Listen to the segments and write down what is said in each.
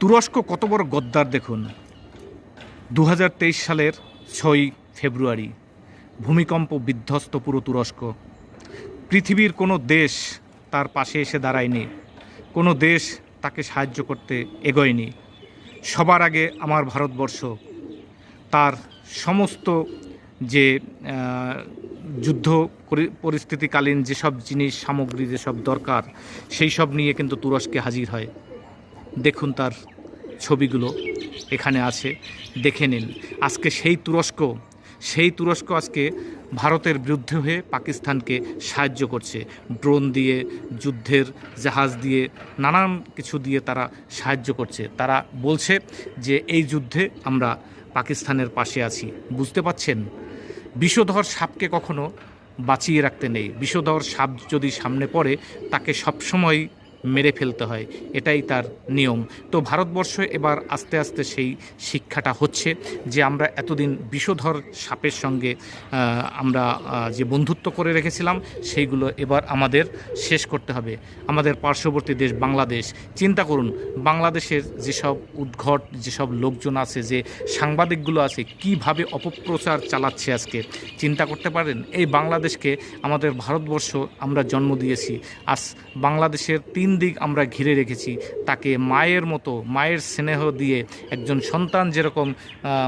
তুরস্ক কত বড় গদ্দার দেখুন? দু হাজার তেইশ সালের ছয় ফেব্রুয়ারি, ভূমিকম্প বিধ্বস্ত পুরো তুরস্ক। পৃথিবীর কোনো দেশ তার পাশে এসে দাঁড়ায়নি, কোনো দেশ তাকে সাহায্য করতে এগোয়নি। সবার আগে আমার ভারতবর্ষ, তার সমস্ত যে যুদ্ধ পরি- পরিস্থিতিকালীন যেসব জিনিস, সামগ্রী যেসব দরকার, সেই সব নিয়ে কিন্তু তুরস্কে হাজির হয়। দেখুন তার ছবিগুলো এখানে আছে, দেখে নিন। আজকে সেই তুরস্ক সেই তুরস্ক আজকে ভারতের বিরুদ্ধে হয়ে পাকিস্তানকে সাহায্য করছে। ড্রোন দিয়ে, যুদ্ধের জাহাজ দিয়ে, নানান কিছু দিয়ে তারা সাহায্য করছে। তারা বলছে যে এই যুদ্ধে আমরা পাকিস্তানের পাশে আছি। বুঝতে পাচ্ছেন বিষধর সাপকে কখনো বাঁচিয়ে রাখতে নেই। বিষধর সাপ যদি সামনে পড়ে, তাকে সবসময় মেরে ফেলতে হয়। এটাই তার নিয়ম। তো ভারতবর্ষ এবার আস্তে আস্তে সেই শিক্ষাটা হচ্ছে যে আমরা এতদিন বিষধর সাপের সঙ্গে আমরা যে বন্ধুত্ব করে রেখেছিলাম, সেইগুলো এবার আমাদের শেষ করতে হবে। আমাদের পার্শ্ববর্তী দেশ বাংলাদেশ, চিন্তা করুন, বাংলাদেশের যেসব উদ্ঘট, যেসব লোকজন আছে, যে সাংবাদিকগুলো আছে, কীভাবে অপপ্রচার চালাচ্ছে আজকে, চিন্তা করতে পারেন? এই বাংলাদেশকে আমাদের ভারতবর্ষ আমরা জন্ম দিয়েছি। আজ বাংলাদেশের তিন দিক আমরা ঘিরে রেখেছি। তাকে মায়ের মতো, মায়ের স্নেহ দিয়ে একজন সন্তান যেরকম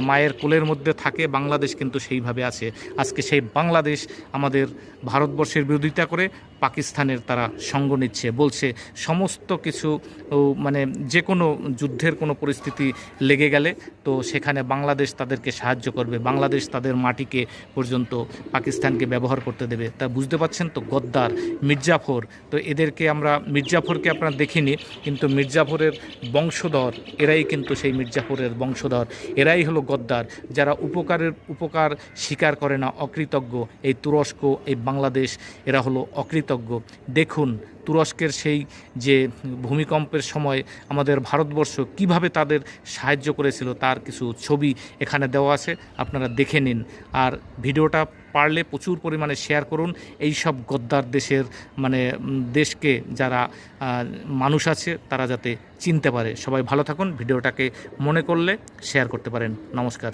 মায়ের কোলের মধ্যে থাকে, বাংলাদেশ কিন্তু সেইভাবে আছে। আজকে সেই বাংলাদেশ আমাদের ভারতবর্ষের বিরোধিতা করে, পাকিস্তানের তারা সঙ্গ নিচ্ছে, বলছে সমস্ত কিছু মানে যে কোনো যুদ্ধের কোনো পরিস্থিতি লেগে গেলে তো সেখানে বাংলাদেশ তাদেরকে সাহায্য করবে, বাংলাদেশ তাদের মাটিকে পর্যন্ত পাকিস্তানকে ব্যবহার করতে দেবে। তা বুঝতে পারছেন তো গদ্দার, মির্জাফর, তো এদেরকে আমরা মির্জাফরকে আপনারা দেখিনি, কিন্তু মির্জাফরের বংশধর, এরাই কিন্তু সেই মির্জাফরের বংশধর। এরাই হলো গদ্দার, যারা উপকারের উপকার স্বীকার করে না, অকৃতজ্ঞ। এই তুরস্ক, এই বাংলাদেশ, এরা হলো অকৃতজ্ঞ। দেখুন, তুরস্কের সেই যে ভূমিকম্পের সময় আমাদের ভারতবর্ষ কীভাবে তাদের সাহায্য করেছিল, তার কিছু ছবি এখানে দেওয়া আছে, আপনারা দেখে নিন। আর ভিডিওটা পারলে প্রচুর পরিমাণে শেয়ার করুন। এই সব গদ্দার দেশের মানে দেশকে যারা মানুষ আছে, তারা যাতে চিনতে পারে। সবাই ভালো থাকুন। ভিডিওটাকে মনে করলে শেয়ার করতে পারেন। নমস্কার।